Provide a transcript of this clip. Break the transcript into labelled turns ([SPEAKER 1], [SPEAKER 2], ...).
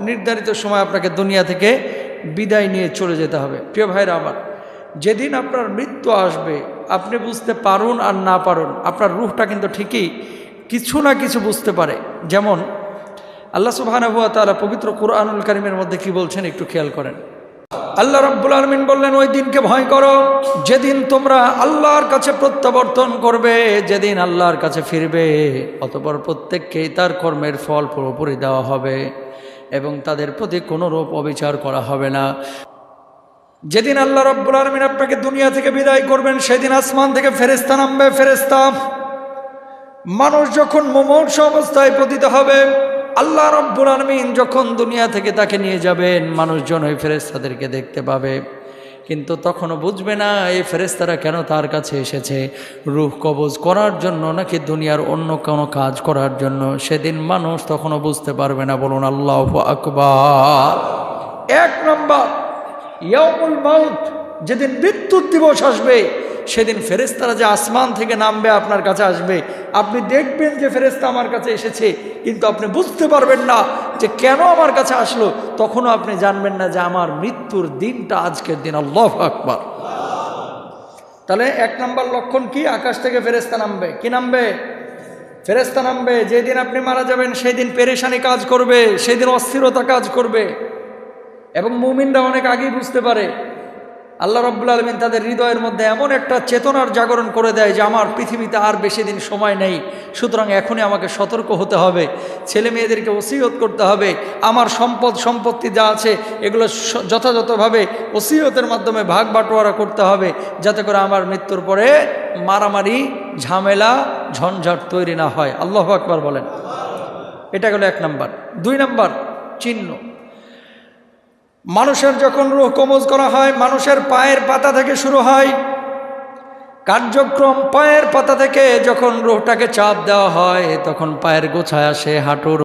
[SPEAKER 1] নির্ধারিত সময় আপনাকে দুনিয়া থেকে বিদায় নিয়ে চলে যেতে হবে। প্রিয় ভাইরা আমার, যেদিন আপনার মৃত্যু আসবে, আপনি বুঝতে পারুন আর না পারুন, আপনার রুহটা কিন্তু ঠিকই কিছু না কিছু বুঝতে পারে। যেমন, আল্লাহ সুবাহানুয়া তালা পবিত্র কোরআনুল করিমের মধ্যে কি বলছেন একটু খেয়াল করেন। আল্লাহ রব্বুল আলমিন বললেন, ওই দিনকে ভয় করো। যেদিন তোমরা আল্লাহর কাছে প্রত্যাবর্তন করবে, যেদিন আল্লাহর কাছে ফিরবে, অতপর প্রত্যেককেই তার কর্মের ফল পুরোপুরি দেওয়া হবে। এবং তাদের প্রতি কোনো রূপ অবিচার করা হবে না। যেদিন আল্লাহ রব্বুল আলমিন আপনাকে দুনিয়া থেকে বিদায় করবেন, সেদিন আসমান থেকে ফেরেস্তা নামবে ফেরেস্তা মানুষ যখন মোমর্ষ অবস্থায় পতিত হবে, আল্লাহ রব্বুল আলমিন যখন দুনিয়া থেকে তাকে নিয়ে যাবেন, মানুষজন ওই ফেরেস্তাদেরকে দেখতে পাবে। কিন্তু তখনও বুঝবে না এই ফেরেস্তারা কেন তার কাছে এসেছে। রূহ কবজ করার জন্য নাকি দুনিয়ার অন্য কোনো কাজ করার জন্য? সেদিন মানুষ তখনও বুঝতে পারবে না, বলুন আল্লাহ আকবার। এক নম্বর ইয়ামুল মাউথ যেদিন মৃত্যুর দিবস আসবে, সেদিন ফেরেস্তারা যে আসমান থেকে নামবে আপনার কাছে আসবে। আপনি দেখবেন যে ফেরেস্তা আমার কাছে এসেছে, কিন্তু আপনি বুঝতে পারবেন না যে কেন আমার কাছে আসলো? তখনও আপনি জানবেন না যে আমার মৃত্যুর দিনটা আজকের দিন। আল্লাহ আকবর। তাহলে এক নম্বর লক্ষণ কি? আকাশ থেকে ফেরেস্তা নামবে। কি নামবে? ফেরেস্তা নামবে। যেদিন আপনি মারা যাবেন সেই দিন পেরেশানি কাজ করবে, সেদিন অস্থিরতা কাজ করবে। এবং মুমিনরা অনেক আগেই বুঝতে পারে আল্লাহ রব্বুল আলমিন তাদের হৃদয়ের মধ্যে এমন একটা চেতনার জাগরণ করে দেয় যে আমার পৃথিবীতে আর বেশি দিন সময় নেই, সুতরাং এখনই আমাকে সতর্ক হতে হবে, ছেলে মেয়েদেরকে ওসিয়ত করতে হবে, আমার সম্পদ, সম্পত্তি যা আছে এগুলো যথাযথভাবে ওসিয়তের মাধ্যমে ভাগ বাটোয়ারা করতে হবে, যাতে করে আমার মৃত্যুর পরে মারামারি, ঝামেলা, ঝঞ্ঝাট তৈরি না হয়। আল্লাহ আকবার বলেন। এটা গেল এক নাম্বার। দুই নাম্বার, চিহ্ন। মানুষের যখন রুহ কমজ করা হয়, মানুষের পায়ের পাতা থেকে শুরু হয়। কার্যক্রম পায়ের পাতা থেকে যখন রুহটাকে চাপ দেওয়া হয়, তখন পায়ের গোছায় আসে হাঁটুর